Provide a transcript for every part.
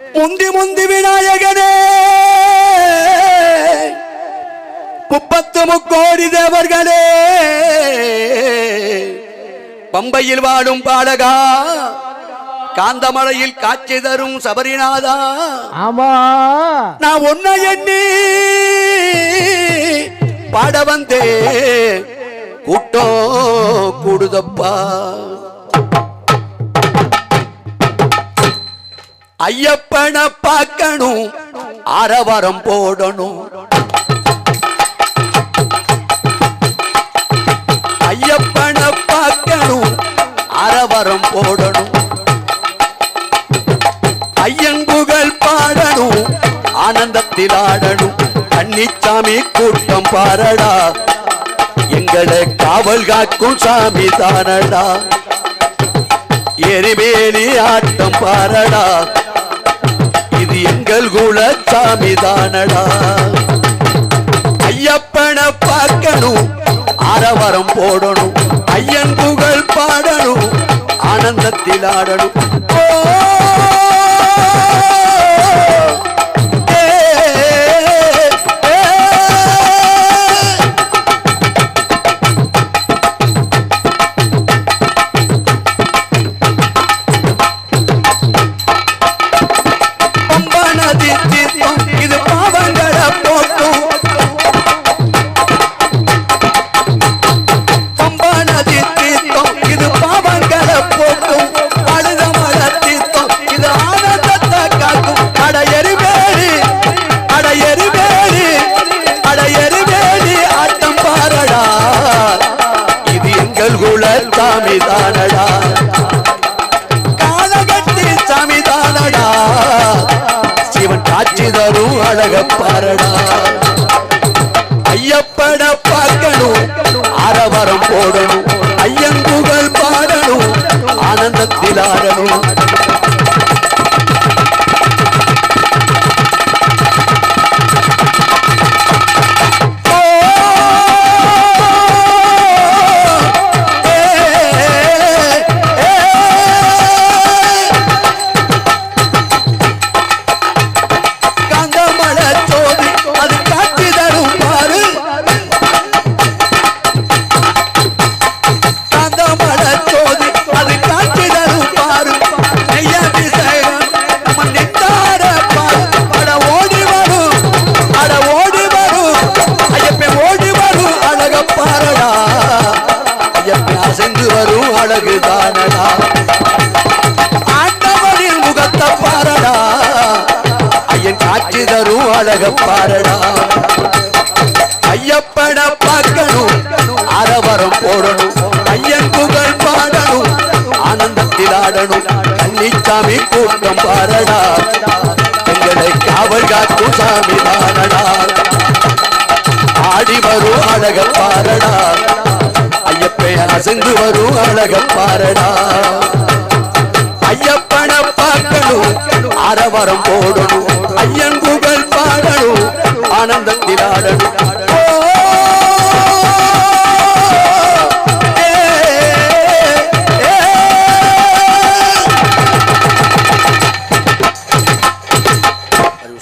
முந்தி முந்தி விநாயகனே. முப்பத்து முக்கோடி தேவர்களே. பம்பையில் வாடும் பாடகா காந்தமலையில் காட்சி தரும் சபரிநாதா. ஆமா. நான் உன்னை எண்ணி பாட வந்தே கூட்டம் கூடுதப்பா. ஐயப்பனை பார்க்கணும் அரவரம் போடணும். ஐயப்பனை பார்க்கணும் அரவரம் போடணும். ஐயங்குகள் பாடணும் ஆனந்தத்தில் ஆடணும். கன்னிச்சாமி கூட்டம் பாரடா எங்களை காவல் காக்கும் சாமி தானடா எரிமேலி ஆட்டம் பாரடா எங்கள் குல சாமி தானடா. ஐயப்பனை பார்க்கணும் ஆரவாரம் போடணும் ஐயன் புகழ் பாடணும் ஆனந்தத்தில் ஆடணும். சாமி தானடா காலகட்டி சாமி தானடா சிவன் காட்சி தரும் அழக பாரடா ஐயப்பட பார்க்கணும் ஆரவாரம் போடணும் ஐயன் புகழ் பாடணும் ஆனந்தத்தில் ஆடணும். அழக பாரடா. ஐயப்பட பார்க்கணும் அரவரம் போடணும் ஐயன் புகழ் பாடணும் ஆனந்தத்தில் ஆடணும் கன்னிச்சாமி கூட்டம் பாரடா. எங்களை காவல் காக்கும் சாமி பாரடா. ஆடி வரும் அழக பாரடா. ஐயப்பை அசைந்து வரும் அழக பாரடா. ஐயப்பனை பார்க்கணும் அரவரம் போடணும் ஐயன் ஆனந்தத்தில் ஆடணும்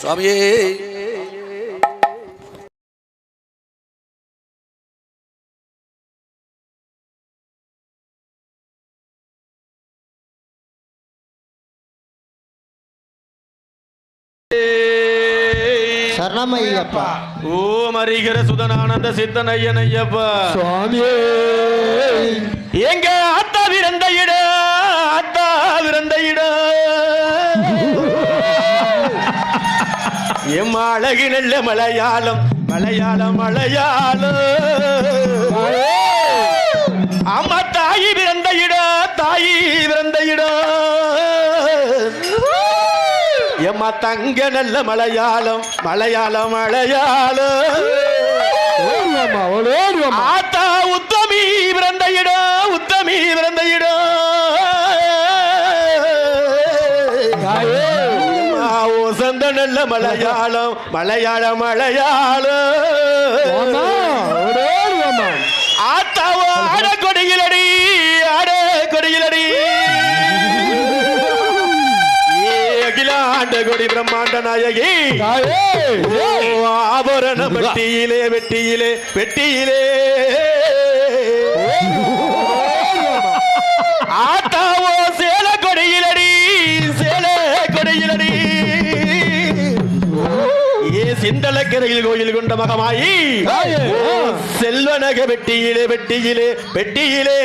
சுவாமியே சரணமையப்பா ஓம் அறிகிற சுதனானந்த சித்தன் ஐயன் ஐயப்பா சுவாமியே. எங்க அத்தா விரந்த இட அத்தா விரந்த இட. எம் அழகு நல்ல மலையாளம் மலையாளம் மலையாளம் அம்மா தாயி பிறந்த இட தாயி பிறந்த இட. தங்க நல்ல மலையாளம் மலையாளம் மலையாளம் ஆத்தா உத்தமி பிறந்த இடம் உத்தமி பிறந்த இடம் சந்த நல்ல மலையாளம் மலையாள மலையாளம் ஓடுவாமா ஆத்தாவோ அட கோடி பிரம்மாண்ட நாயகி ஆபரண வெட்டியிலே வெட்டியிலே வெட்டியிலே ஆத்தாவோ சேல கொடியிலடி சேல கொடியிலடி ஏ சிந்தலக்கரையில் கோயில் கொண்ட மகமாயி. செல்வனக வெட்டியிலே வெட்டியிலே வெட்டியிலே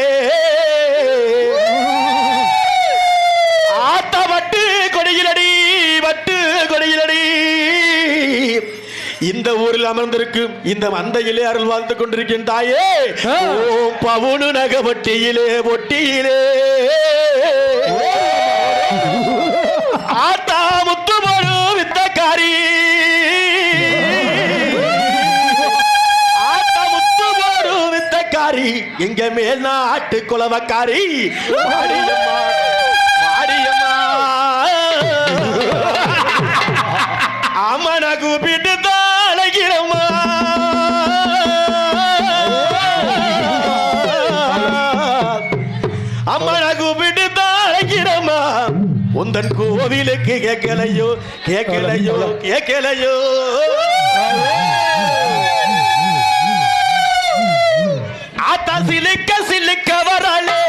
இந்த ஊரில் அமர்ந்திருக்கும் இந்த மந்தையிலே அருள் வாழ்ந்து கொண்டிருக்கின்ற தாயே. ஓ பவுனு நக வட்டியிலே ஒட்டியிலே. ஆத்தா முத்து போடு வித்தக்காரி. ஆத்தா முத்து போடு வித்தக்காரி. எங்க மேல் நாட்டு குலவக்காரி. மாரியம்மா. அம்மனை கூப்பிட்டு உந்தன் கோவிலுக்கு கேட்கலையோ கேட்கலையோ கேட்கலையோ ஆத்தா சிலுக்க சிலுக்க வராளே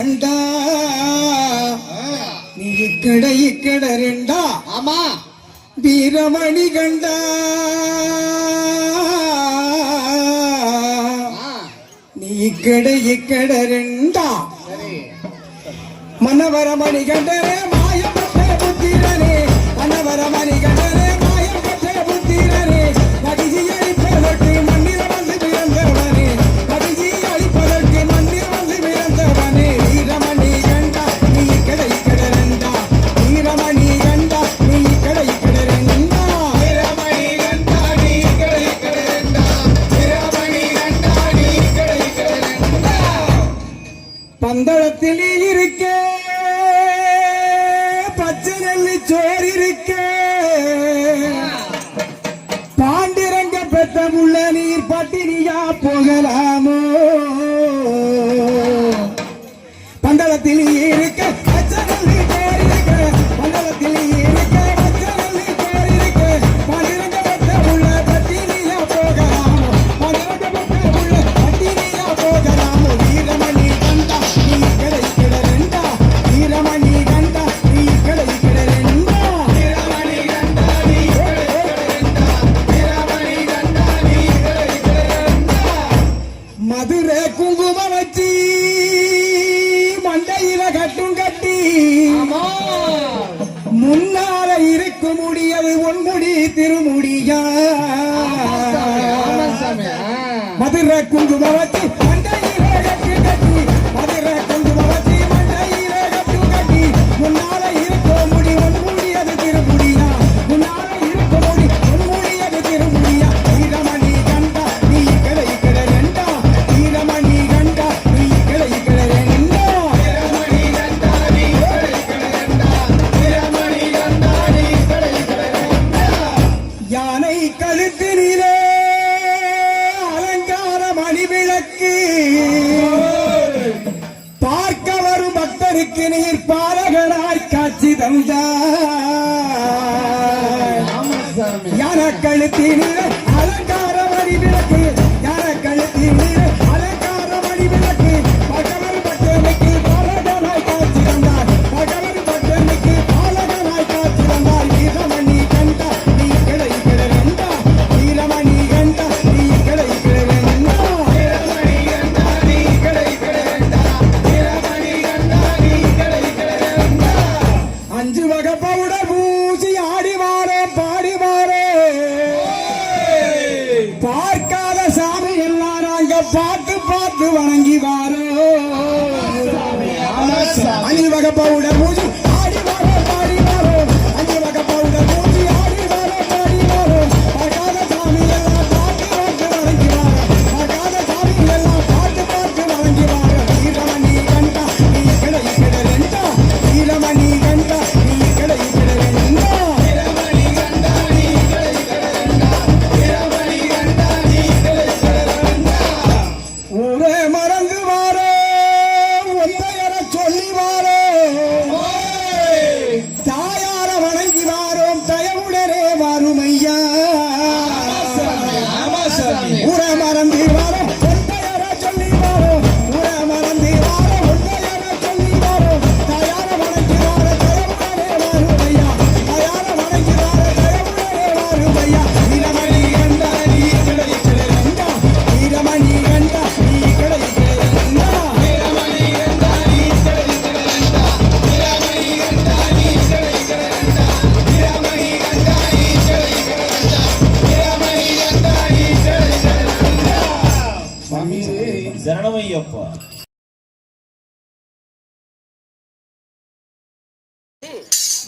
ரெண்டா நீ இக்கட இக்கட ரெண்டா. ஆமா. வீரமணி கண்டா. நீ இக்கட இக்கட ரெண்டா. மணவர மணி கண்டரே மாயப்பட்ட புத்திரனே. மணவர மணி கண்டரே பந்தளத்தில் இருக்க பச்சை நெல்லி சோறு இருக்க. பாண்டிரங்க பெத்த முள்ள நீர் பட்டினியா போகலாமோ?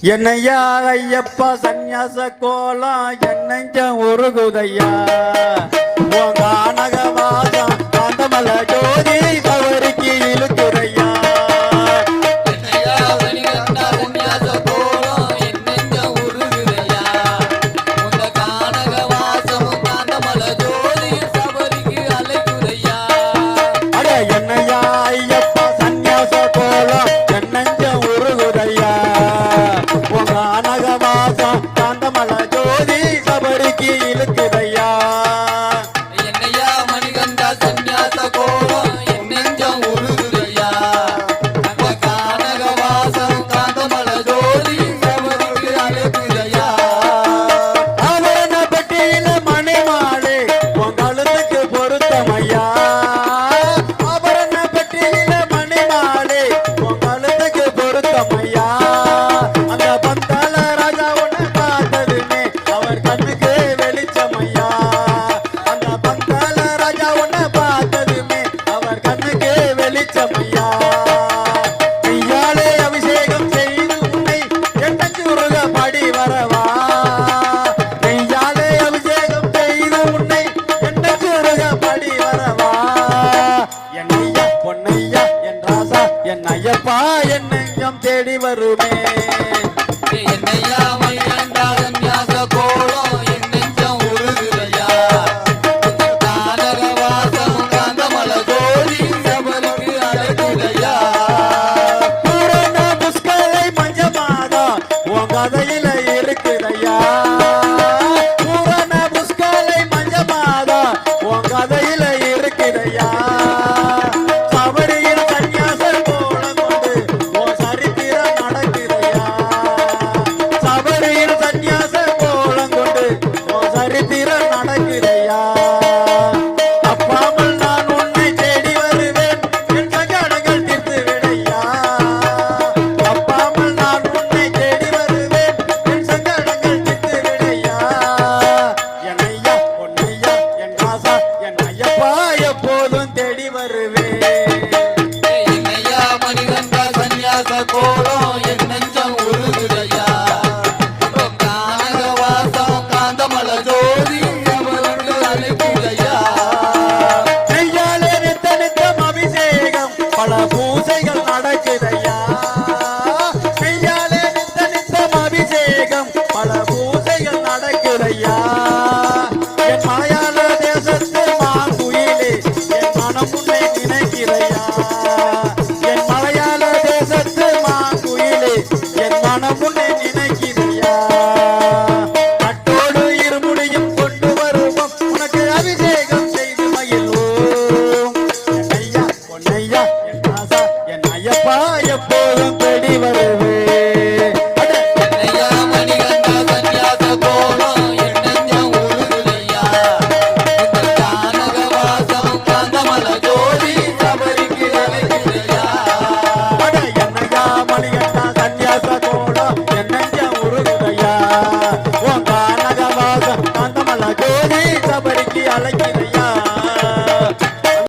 என்னையா ஐயப்பா சந்நியாச கோலம் என்னங்க உருகுதையா? உங்க அனக